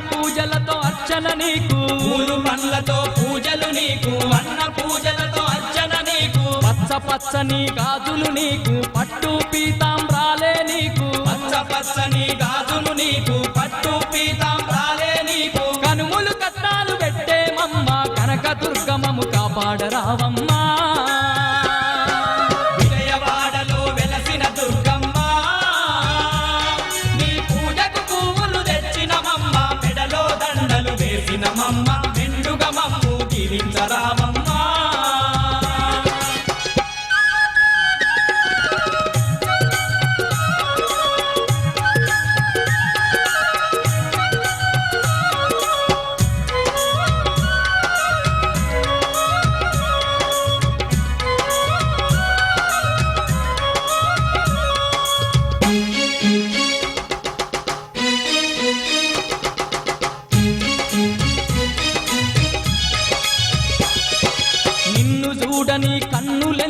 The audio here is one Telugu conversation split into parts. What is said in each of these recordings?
పూజలతో అర్చన నీకు. పూలు పండ్లతో పూజలు నీకు. అన్న పూజలతో అర్చన నీకు. పచ్చ పచ్చని గాజులు నీకు. పట్టు పీతాంబ్రాలే నీకు. పచ్చ పచ్చని గాజులు నీకు. పట్టు పీతాంబ్రాలే నీకు. కనుములు కట్టాలు పెట్టేమమ్మ కనక దుర్గమము కాపాడరావమ్మా.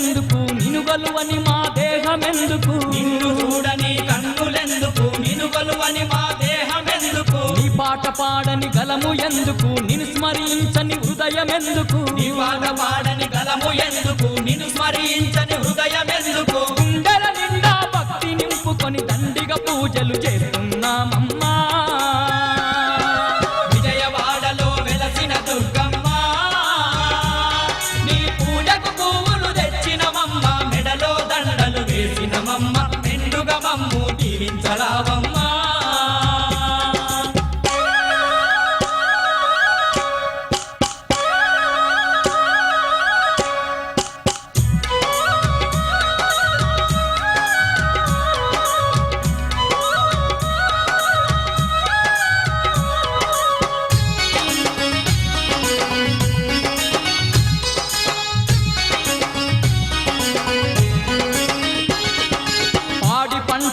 కన్నులెందుకు నినుగలువని మా దేహమెందుకు? నిన్ను చూడని కన్నులెందుకు? నిన్ను కొలువని మా దేహమెందుకు? నీ పాట పాడని గలము ఎందుకు? నిన్ను స్మరించని హృదయమెందుకు? నీ పాట పాడని గలము ఎందుకు? నిన్ను స్మరించని హృదయమెందుకు? గుండెల నిండా భక్తి నింపుకొని దండిగా పూజలు చేస్తున్నామమ్మా దీవించరావమ్మా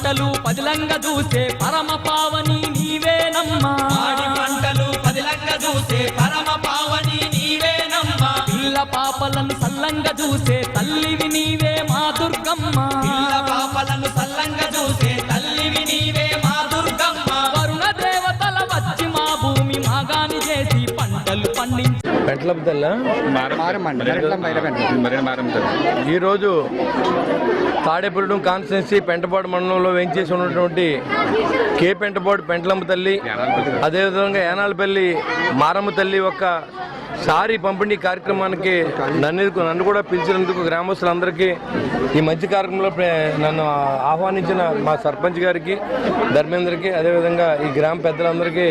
పంటలు పదిలంగా చూసే పరమ పావని నీవేనమ్మా ఆడి పంటలు పదిలంగా చూసే పరమ పావని నీవేనమ్మా పిల్ల పాపలను సల్లంగా చూసే తల్లివి తెల్ల ఈరోజు తాడేపల్లిగూడెం కాన్స్టిట్యున్సీ పెంటపాడు మండలంలో వేంచేసి ఉన్నటువంటి కే పెంటపాడు పెంటలమ్మ తల్లి అదేవిధంగా యానాలపల్లి మారమ్మ తల్లి యొక్క సారీ పంపిణీ కార్యక్రమానికి నన్ను నన్ను కూడా పిలిచినందుకు గ్రామస్తులందరికీ ఈ మంచి కార్యక్రమంలో నన్ను ఆహ్వానించిన మా సర్పంచ్ గారికి ధర్మేంద్రకి అదేవిధంగా ఈ గ్రామ పెద్దలందరికీ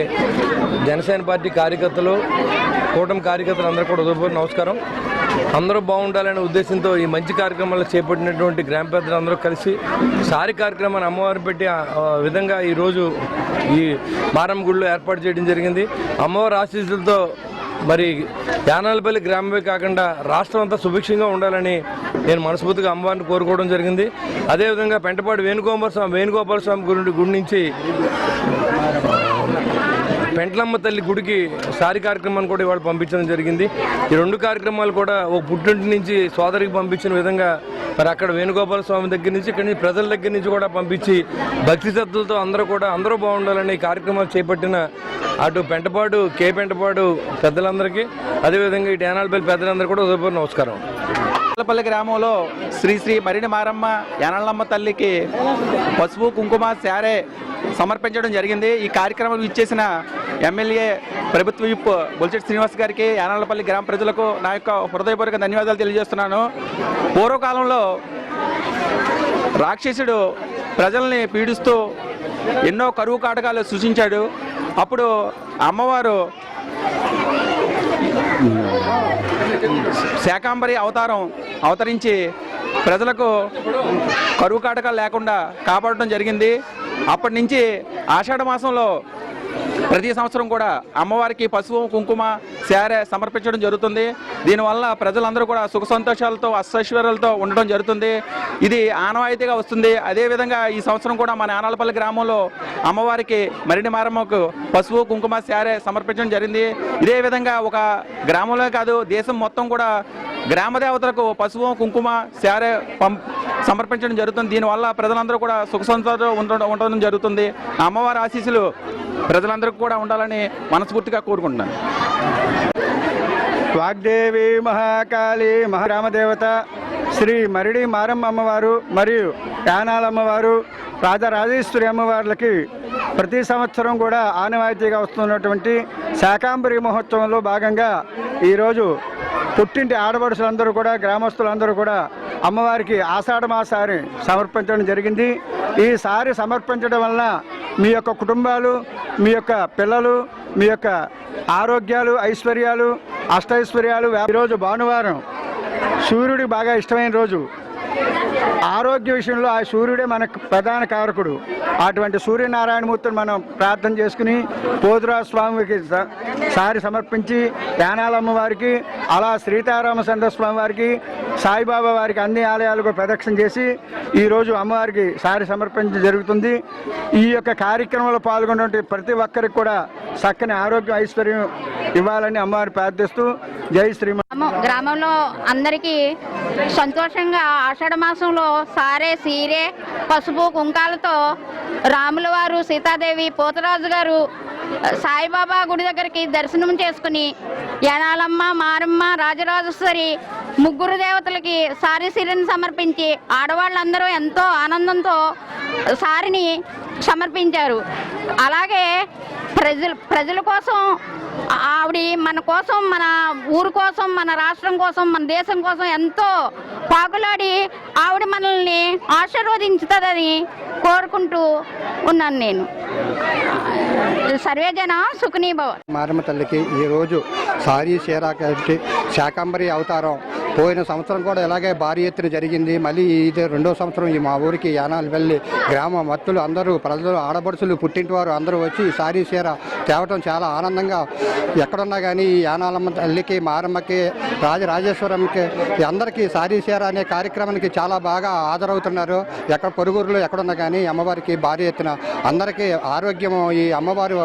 జనసేన పార్టీ కార్యకర్తలు కూటమి కార్యకర్తలు అందరూ కూడా ఉదయపూర్ నమస్కారం. అందరూ బాగుండాలనే ఉద్దేశంతో ఈ మంచి కార్యక్రమాలు చేపట్టినటువంటి గ్రామ పెద్దలందరూ కలిసి సారి కార్యక్రమాన్ని అమ్మవారిని పెట్టి విధంగా ఈరోజు ఈ మారమ్మ గుడిలో ఏర్పాటు చేయడం జరిగింది. అమ్మవారి ఆశీస్సులతో మరి యానాలపల్లి గ్రామమే కాకుండా రాష్ట్రం అంతా సుభిక్షంగా ఉండాలని నేను మనస్ఫూర్తిగా అమ్మవారిని కోరుకోవడం జరిగింది. అదేవిధంగా పెంటపాడు వేణుగోపాల స్వామి వేణుగోపాల స్వామి గుడి గుడి నుంచి పెంట్లమ్మ తల్లి గుడికి సారి కార్యక్రమాన్ని కూడా ఇవాళ పంపించడం జరిగింది. ఈ రెండు కార్యక్రమాలు కూడా ఒక పుట్టింటి నుంచి సోదరికి పంపించిన విధంగా మరి అక్కడ వేణుగోపాల స్వామి దగ్గర నుంచి ఇక్కడి నుంచి ప్రజల దగ్గర నుంచి కూడా పంపించి భక్తి శ్రద్ధలతో అందరూ కూడా అందరూ బాగుండాలని ఈ కార్యక్రమాలు చేపట్టిన అటు పెంటపాడు కే పెంటపాడు పెద్దలందరికీ అదేవిధంగా ఈ డేనాల్పల్లి పెద్దలందరూ కూడా ఉదయపూర్ నమస్కారం. పల్లి గ్రామంలో శ్రీ శ్రీ మరిని మారమ్మ యానల్లమ్మ తల్లికి పసుపు కుంకుమ శారే సమర్పించడం జరిగింది. ఈ కార్యక్రమం ఇచ్చేసిన ఎమ్మెల్యే ప్రభుత్వ విప్ బొల్చెట్ శ్రీనివాస్ గారికి యానళ్ళపల్లి గ్రామ ప్రజలకు నా యొక్క హృదయపూర్వక ధన్యవాదాలు తెలియజేస్తున్నాను. పూర్వకాలంలో రాక్షసుడు ప్రజల్ని పీడిస్తూ ఎన్నో కరువు కాటకాలు సృష్టించాడు అప్పుడు అమ్మవారు శాకాంబరి అవతారం అవతరించి ప్రజలకు కరువు కాటకాలు లేకుండా కాపాడటం జరిగింది. అప్పటి నుంచి ఆషాఢ మాసంలో ప్రతి సంవత్సరం కూడా అమ్మవారికి పసుపు కుంకుమ శారే సమర్పించడం జరుగుతుంది. దీనివల్ల ప్రజలందరూ కూడా సుఖ సంతోషాలతో అష్టైశ్వర్యాలతో ఉండడం జరుగుతుంది. ఇది ఆనవాయితీగా వస్తుంది. అదేవిధంగా ఈ సంవత్సరం కూడా మన ఆనాలపల్లి గ్రామంలో అమ్మవారికి మరిని మారమ్మకు పసుపు కుంకుమ శారే సమర్పించడం జరిగింది. ఇదే విధంగా ఒక గ్రామంలో కాదు దేశం మొత్తం కూడా గ్రామ దేవతలకు పసుపు కుంకుమ శారే పం సమర్పించడం జరుగుతుంది. దీనివల్ల ప్రజలందరూ కూడా సుఖ సంతోషం ఉండడం ఉండడం జరుగుతుంది. అమ్మవారి ఆశీస్సులు ప్రజలందరికీ కూడా ఉండాలని మనస్ఫూర్తిగా కోరుకుంటున్నాను. వాగ్దేవి మహాకాళి మహారామదేవత శ్రీ మరిడి మారమ్మ అమ్మవారు మరియు యానాలమ్మవారు రాజరాజేశ్వరి అమ్మవార్లకి ప్రతి సంవత్సరం కూడా ఆనవాయితీగా వస్తున్నటువంటి శాకాంబరి మహోత్సవంలో భాగంగా ఈరోజు పుట్టింటి ఆడపడుచులందరూ కూడా గ్రామస్తులందరూ కూడా అమ్మవారికి ఆషాఢమాసారి సమర్పించడం జరిగింది. ఈ సారి సమర్పించడం వలన మీ యొక్క కుటుంబాలు మీ యొక్క పిల్లలు మీ యొక్క ఆరోగ్యాలు ఐశ్వర్యాలు అష్టైశ్వర్యాలు వ్యా- ఈరోజు భానువారం. సూర్యుడికి బాగా ఇష్టమైన రోజు. ఆరోగ్య విషయంలో ఆ సూర్యుడే మనకు ప్రధాన కారకుడు. అటువంటి సూర్యనారాయణమూర్తిని మనం ప్రార్థన చేసుకుని పోతురాజు స్వామికి సారి సమర్పించి యానాలమ్మ వారికి అలా శ్రీతారామ స్వామి వారికి సాయిబాబా వారికి అన్ని ఆలయాలకు ప్రదక్షిణ చేసి ఈరోజు అమ్మవారికి సారి సమర్పించడం జరుగుతుంది. ఈ యొక్క కార్యక్రమంలో పాల్గొన్నటువంటి ప్రతి ఒక్కరికి కూడా చక్కని ఆరోగ్య ఐశ్వర్యం ఇవ్వాలని అమ్మవారి ప్రార్థిస్తూ జై శ్రీమ. గ్రామంలో అందరికీ సంతోషంగా ఆషాఢ మాసంలో సారే సీరే పసుపు కుంకాలతో రాముల వారు సీతాదేవి పోతరాజు గారు సాయిబాబా గుడి దగ్గరికి దర్శనం చేసుకుని యనాలమ్మ మారమ్మ రాజరాజేశ్వరి ముగ్గురు దేవతలకి సారీ సీరని సమర్పించి ఆడవాళ్ళందరూ ఎంతో ఆనందంతో సారిని సమర్పించారు. అలాగే ప్రజలు ప్రజల కోసం ఆవిడ మన కోసం మన ఊరు కోసం మన రాష్ట్రం కోసం మన దేశం కోసం ఎంతో పాకులాడి ఆవిడ మనల్ని ఆశీర్వదించుతుందని కోరుకుంటూ ఉన్నాను నేను. సర్వేజన సుఖనీభవ. మారమ్మ తల్లికి ఈరోజు సారీ చీర కట్టి శాకాంబరి అవతారం. పోయిన సంవత్సరం కూడా ఇలాగే భారీ ఎత్తున జరిగింది. మళ్ళీ ఇది రెండో సంవత్సరం ఈ మా ఊరికి యానాలు వెళ్ళి గ్రామ మత్తులు అందరూ ప్రజలు ఆడబడుసులు పుట్టింటి వారు అందరూ వచ్చి ఈ సారీ చీర తేవటం చాలా ఆనందంగా ఎక్కడున్నా కానీ ఈ యానాలమ్మ తల్లికి మారమ్మకి రాజరాజేశ్వరంకి అందరికీ సారీ అనే కార్యక్రమానికి చాలా బాగా హాజరవుతున్నారు. ఎక్కడ పొరుగురులో ఎక్కడున్నా కానీ అమ్మవారికి భారీ ఎత్తున అందరికీ ఆరోగ్యము ఈ అమ్మవారు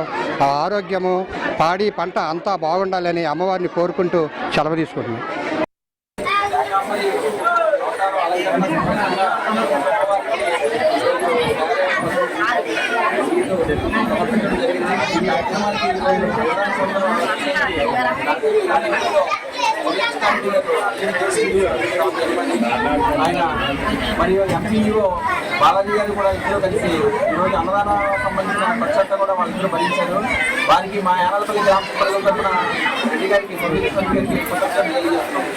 ఆరోగ్యము పాడి పంట అంతా బాగుండాలని అమ్మవారిని కోరుకుంటూ సెలవు తీసుకుంటున్నాం. ఆయన మరియు ఎంపీఓ బాలాజీ గారు కూడా ఇద్దరు కలిసి ఈరోజు అన్నదాన సంబంధించిన ఖర్చంతా కూడా వాళ్ళిద్దరూ భరించారు. వారికి మా యానాలపల్లి గ్రామ ప్రజల తరఫున రెడ్డి గారికి గారికి కృతజ్ఞతలు తెలియజేస్తున్నాం.